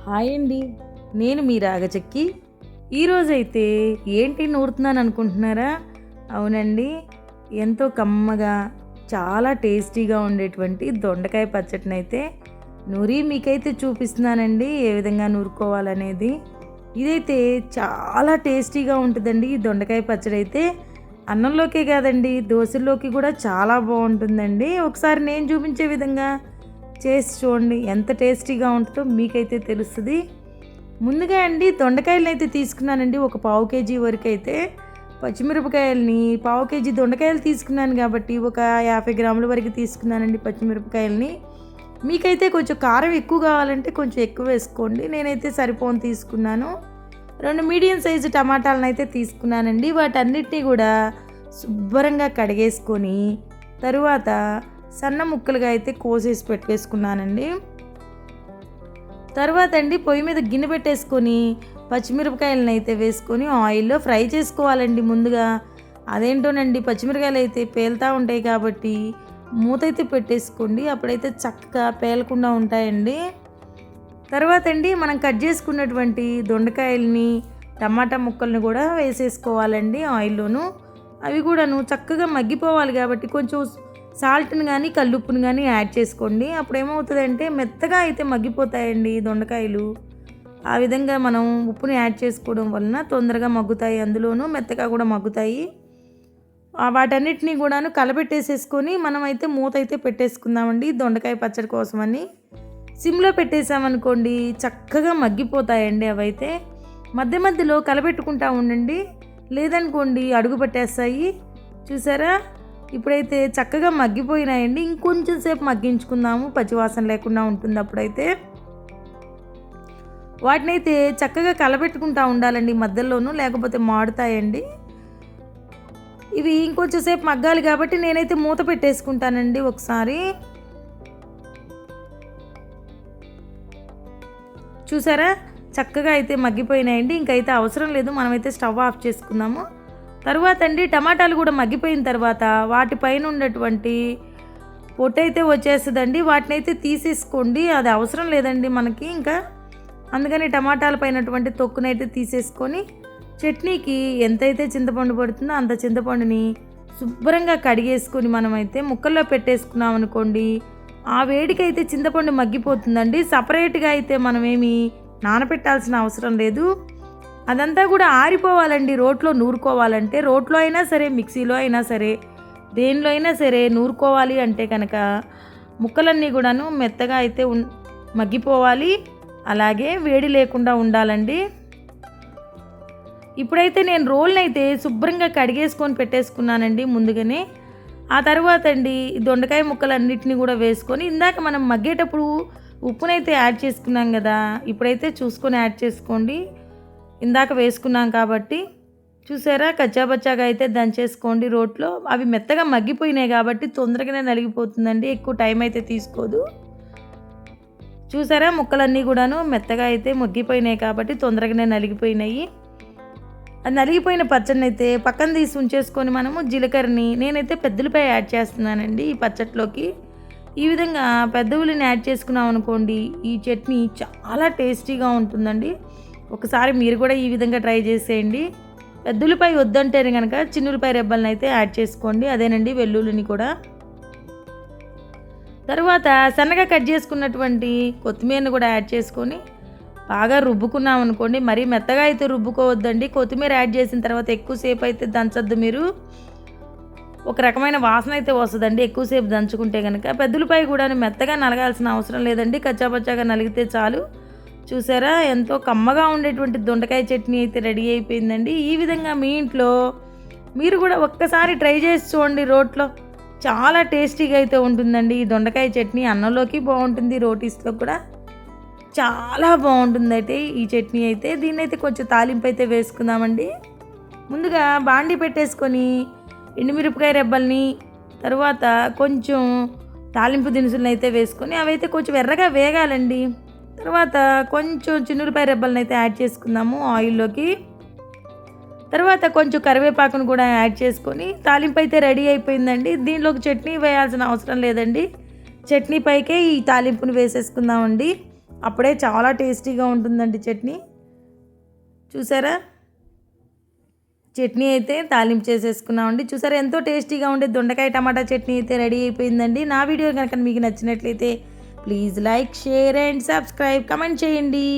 Hi అండి. నేను మీ రాగచక్కి. ఈరోజైతే ఏంటి నూరుతున్నాను అనుకుంటున్నారా అవునండి. ఎంతో కమ్మగా చాలా టేస్టీగా ఉండేటువంటి దొండకాయ పచ్చడిని అయితే నూరి మీకైతే చూపిస్తున్నానండి. ఏ విధంగా నూరుకోవాలనేది. ఇదైతే చాలా టేస్టీగా ఉంటుందండి. ఈ దొండకాయ పచ్చడి అయితే అన్నంలోకే కాదండి దోశల్లోకి కూడా చాలా బాగుంటుందండి. ఒకసారి నేను చూపించే విధంగా చేసి చూడండి ఎంత టేస్టీగా ఉంటుందో మీకైతే తెలుస్తుంది. ముందుగా అండి దొండకాయలను అయితే తీసుకున్నానండి ఒక పావు కేజీ వరకు అయితే. పచ్చిమిరపకాయలని పావు కేజీ దొండకాయలు తీసుకున్నాను కాబట్టి ఒక యాభై గ్రాముల వరకు తీసుకున్నానండి పచ్చిమిరపకాయలని. మీకైతే కొంచెం కారం ఎక్కువ కావాలంటే కొంచెం ఎక్కువ వేసుకోండి నేనైతే సరిపోను తీసుకున్నాను. రెండు మీడియం సైజు టమాటాలను అయితే తీసుకున్నానండి వాటన్నిటినీ కూడా శుభ్రంగా కడిగేసుకొని తరువాత సన్న ముక్కలుగా అయితే కోసేసి పెట్టేసుకున్నానండి తర్వాత అండి పొయ్యి మీద గిన్నె పెట్టేసుకొని పచ్చిమిరపకాయలను అయితే వేసుకొని ఆయిల్లో ఫ్రై చేసుకోవాలండి ముందుగా. అదేంటోనండి పచ్చిమిరకాయలు అయితే పేలుతూ ఉంటాయి కాబట్టి మూత అయితే పెట్టేసుకోండి. అప్పుడైతే చక్కగా పేలకుండా ఉంటాయండి. తర్వాత అండి మనం కట్ చేసుకున్నటువంటి దొండకాయలని టమాటా ముక్కల్ని కూడా వేసేసుకోవాలండి ఆయిల్లోను. అవి కూడాను చక్కగా మగ్గిపోవాలి కాబట్టి కొంచెం సాల్ట్ని కానీ కల్లుప్పుని కానీ యాడ్ చేసుకోండి. అప్పుడు ఏమవుతుందంటే మెత్తగా అయితే మగ్గిపోతాయండి దొండకాయలు. ఆ విధంగా మనం ఉప్పుని యాడ్ చేసుకోవడం వలన తొందరగా మగ్గుతాయి. అందులోనూ మెత్తగా కూడా మగ్గుతాయి. వాటన్నిటిని కూడాను కలపెట్టేసేసుకొని మనం అయితే మూత అయితే పెట్టేసుకుందామండి దొండకాయ పచ్చడి కోసమని. సిమ్లో పెట్టేసామనుకోండి చక్కగా మగ్గిపోతాయండి అవైతే. మధ్య మధ్యలో కలపెట్టుకుంటా ఉండండి. లేదనుకోండి అడుగు పట్టేస్తాయి. చూసారా? ఇప్పుడైతే చక్కగా మగ్గిపోయినాయండి. ఇంకొంచెం సేపు మగ్గించుకుందాము. పచ్చివాసన లేకుండా ఉంటుంది అప్పుడైతే. వాటినైతే చక్కగా కలబెట్టుకుంటా ఉండాలండి మధ్యలోనూ లేకపోతే మాడుతాయండి. ఇవి ఇంకొంచెం సేపు మగ్గాలి కాబట్టి నేనైతే మూత పెట్టేసుకుంటానండి ఒకసారి. చూసారా? చక్కగా అయితే మగ్గిపోయినాయండి. ఇంకైతే అవసరం లేదు. మనమైతే స్టవ్ ఆఫ్ చేసుకుందాము తర్వాత అండి టమాటాలు కూడా మగ్గిపోయిన తర్వాత వాటిపైన ఉన్నటువంటి పొట్టయితే వచ్చేస్తుందండి. వాటిని అయితే తీసేసుకోండి. అది అవసరం లేదండి మనకి ఇంకా. అందుకని టమాటాల పైనటువంటి తొక్కునైతే తీసేసుకొని చట్నీకి ఎంతైతే చింతపండు పడుతుందో అంత చింతపండుని శుభ్రంగా కడిగేసుకొని మనమైతే ముక్కల్లో పెట్టేసుకున్నాం అనుకోండి ఆ వేడికైతే చింతపండు మగ్గిపోతుందండి. సపరేట్గా అయితే మనమేమి నానపెట్టాల్సిన అవసరం లేదు. అదంతా కూడా ఆరిపోవాలండి. రోట్లో నూరుకోవాలంటే రోట్లో అయినా సరే మిక్సీలో అయినా సరే దేనిలో అయినా సరే నూరుకోవాలి అంటే కనుక ముక్కలన్నీ కూడాను మెత్తగా అయితే ఉన్ మగ్గిపోవాలి. అలాగే వేడి లేకుండా ఉండాలండి. ఇప్పుడైతే నేను రోల్ని అయితే శుభ్రంగా కడిగేసుకొని పెట్టేసుకున్నానండి ముందుగానే. ఆ తర్వాత అండి దొండకాయ ముక్కలన్నిటిని కూడా వేసుకొని ఇందాక మనం మగ్గేటప్పుడు ఉప్పునైతే యాడ్ చేసుకున్నాం కదా ఇప్పుడైతే చూసుకొని యాడ్ చేసుకోండి. ఇందాక వేసుకున్నాం కాబట్టి చూసారా? కచ్చాబచ్చాగా అయితే దంచేసుకోండి రోట్లో. అవి మెత్తగా మగ్గిపోయినాయి కాబట్టి తొందరగానే నలిగిపోతుందండి. ఎక్కువ టైం అయితే తీసుకోదు. చూసారా? ముక్కలన్నీ కూడాను మెత్తగా అయితే మగ్గిపోయినాయి కాబట్టి తొందరగానే నలిగిపోయినాయి. అది నలిగిపోయిన పచ్చడిని అయితే పక్కన తీసి ఉంచేసుకొని మనము జీలకర్రని నేనైతే పెద్దలపై యాడ్ చేస్తున్నానండి ఈ పచ్చట్లోకి. ఈ విధంగా పెద్ద ఉల్లిని యాడ్ చేసుకున్నాం అనుకోండి ఈ చట్నీ చాలా టేస్టీగా ఉంటుందండి. ఒకసారి మీరు కూడా ఈ విధంగా ట్రై చేసేయండి. పెద్దలపై వద్దంటే కనుక చిన్నులపై రెబ్బలను అయితే యాడ్ చేసుకోండి. అదేనండి వెల్లుల్లిని కూడా. తర్వాత సన్నగా కట్ చేసుకున్నటువంటి కొత్తిమీరని కూడా యాడ్ చేసుకొని బాగా రుబ్బుకున్నాం అనుకోండి. మరీ మెత్తగా అయితే రుబ్బుకోవద్దండి. కొత్తిమీర యాడ్ చేసిన తర్వాత ఎక్కువసేపు అయితే దంచద్దు మీరు. ఒక రకమైన వాసన అయితే వస్తుందండి. ఎక్కువసేపు దంచుకుంటే కనుక పెద్దలపై కూడా మెత్తగా నలగాల్సిన అవసరం లేదండి. కచ్చాపచ్చాగా నలిగితే చాలు. చూసారా? ఎంతో కమ్మగా ఉండేటువంటి దొండకాయ చట్నీ అయితే రెడీ అయిపోయిందండి. ఈ విధంగా మీ ఇంట్లో మీరు కూడా ఒక్కసారి ట్రై చేసి చూడండి రోట్లో. చాలా టేస్టీగా అయితే ఉంటుందండి ఈ దొండకాయ చట్నీ. అన్నంలోకి బాగుంటుంది రోటీస్లో కూడా చాలా బాగుంటుంది అయితే ఈ చట్నీ అయితే. దీన్ని అయితే కొంచెం తాలింపు అయితే వేసుకుందామండి. ముందుగా బాండి పెట్టేసుకొని ఎండుమిరపకాయ రెబ్బల్ని తర్వాత కొంచెం తాలింపు దినుసులను అయితే వేసుకొని అవైతే కొంచెం ఎర్రగా వేగాలండి. తర్వాత కొంచెం చిన్నులపాయ రెబ్బలను అయితే యాడ్ చేసుకుందాము ఆయిల్లోకి. తర్వాత కొంచెం కరివేపాకును కూడా యాడ్ చేసుకొని తాలింపు అయితే రెడీ అయిపోయిందండి. దీనిలోకి చట్నీ వేయాల్సిన అవసరం లేదండి. చట్నీ పైకే ఈ తాలింపును వేసేసుకుందామండి. అప్పుడే చాలా టేస్టీగా ఉంటుందండి చట్నీ. చూసారా? చట్నీ అయితే తాలింపు చేసేసుకున్నామండి. చూసారా? ఎంతో టేస్టీగా ఉండే దొండకాయ టమాటా చట్నీ అయితే రెడీ అయిపోయిందండి. నా వీడియో కనుక మీకు నచ్చినట్లయితే please like share and subscribe comment చేయండి.